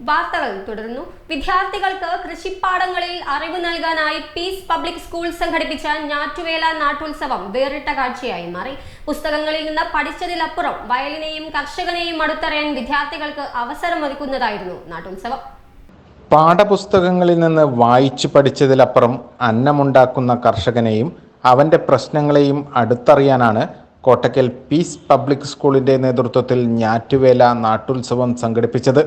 വാർത്തകൾ തുടരുന്നു. വിദ്യാർത്ഥികൾക്ക് കൃഷിപ്പാടങ്ങളിൽ അറിവ് നൽകാനായി പീസ് പബ്ലിക് സ്കൂൾ സംഘടിപ്പിച്ച ഞാറ്റുവേല നാട്ടുത്സവം വേറിട്ട കാഴ്ചയായി മാറി. പുസ്തകങ്ങളിൽ നിന്ന് പഠിച്ചതിലപ്പുറം വയലിനെയും കർഷകനെയും അടുത്തറിയാൻ വിദ്യാർത്ഥികൾക്ക് അവസരം അവസരമൊരുക്കുന്നതായിരുന്നു നാട്ടുത്സവം. പാഠപുസ്തകങ്ങളിൽ നിന്ന് വായിച്ചു പഠിച്ചതിലപ്പുറം അന്നമുണ്ടാക്കുന്ന കർഷകനെയും അവന്റെ പ്രശ്നങ്ങളെയും അടുത്തറിയാനാണ് കോട്ടക്കൽ പീസ് പബ്ലിക് സ്കൂളിന്റെ നേതൃത്വത്തിൽ ഞാറ്റുവേല നാട്ടുത്സവം സംഘടിപ്പിച്ചത്.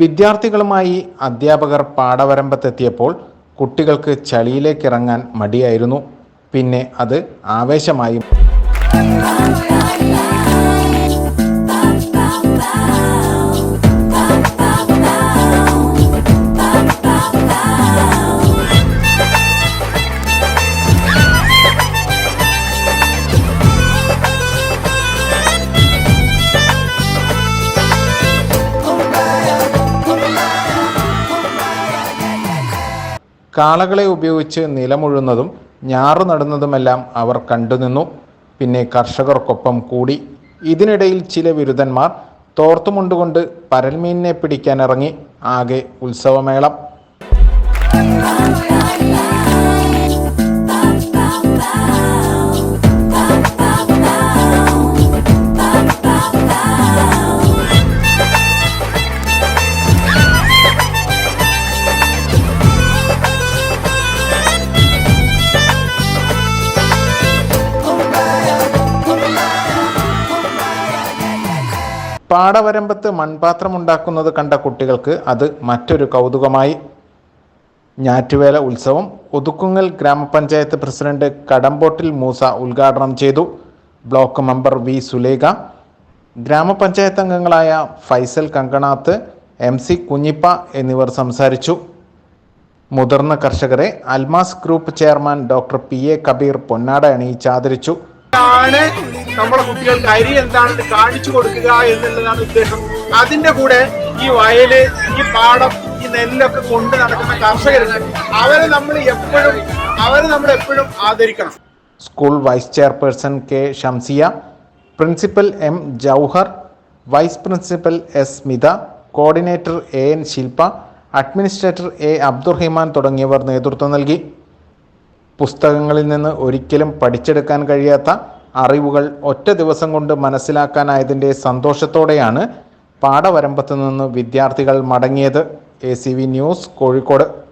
വിദ്യാർത്ഥികളുമായി അധ്യാപകർ പാടവരമ്പത്തെത്തിയപ്പോൾ കുട്ടികൾക്ക് ചളിയിലേക്ക് ഇറങ്ങാൻ മടിയായിരുന്നു. പിന്നെ അത് ആവേശമായി. കാളകളെ ഉപയോഗിച്ച് നിലമുഴുന്നതും ഞാറു നടുന്നതുമെല്ലാം അവർ കണ്ടുനിന്നു. പിന്നെ കർഷകർക്കൊപ്പം കൂടി ഇതിനിടയിൽ ചില വിരുദ്ധന്മാർ തോർത്തുമുണ്ടുകൊണ്ട് പരൽമീനിനെ പിടിക്കാനിറങ്ങി ആകെ ഉത്സവമേളം. പാടവരമ്പത്ത് മൺപാത്രമുണ്ടാക്കുന്നത് കണ്ട കുട്ടികൾക്ക് അത് മറ്റൊരു കൗതുകമായി. ഞാറ്റുവേല ഉത്സവം ഒതുക്കുങ്ങൽ ഗ്രാമപഞ്ചായത്ത് പ്രസിഡന്റ് കടമ്പോട്ടിൽ മൂസ ഉദ്ഘാടനം ചെയ്തു. ബ്ലോക്ക് മെമ്പർ വി സുലേഖ ഗ്രാമപഞ്ചായത്ത് അംഗങ്ങളായ ഫൈസൽ കങ്കണാത്ത് എം സി കുഞ്ഞിപ്പ എന്നിവർ സംസാരിച്ചു. മുതിർന്ന കർഷകരെ Almas group chairman doctor P A Kabeer പൊന്നാട അണിയിച്ച് ആദരിച്ചു. ആണ് നമ്മുടെ കുട്ടികൾക്ക് അരി എന്താണെന്ന് കാണിച്ചു കൊടുക്കുക എന്നുള്ളതാണ് ഉദ്ദേശം. അതിന്റെ കൂടെ ഈ വയൽ ഈ പാടം ഈ നെല്ലൊക്കെ കൊണ്ട് നടക്കുന്ന കർഷകരുണ്ട് അവരെ നമ്മൾ എപ്പോഴും അവരെ നമ്മൾ എപ്പോഴും ആദരിക്കണം. School vice chairperson K Shamsiya principal M Jouhar vice principal S Smitha coordinator A N Shilpa administrator A Abdurahiman തുടങ്ങിയവർ നേതൃത്വം നൽകി. പുസ്തകങ്ങളിൽ നിന്ന് ഒരിക്കലും പഠിച്ചെടുക്കാൻ കഴിയാത്ത അറിവുകൾ ഒറ്റ ദിവസം കൊണ്ട് മനസ്സിലാക്കാനായതിന്റെ സന്തോഷത്തോടെയാണ് പാഠവരമ്പത്ത് നിന്ന് വിദ്യാർത്ഥികൾ മടങ്ങിയത്. A news Kozhikode.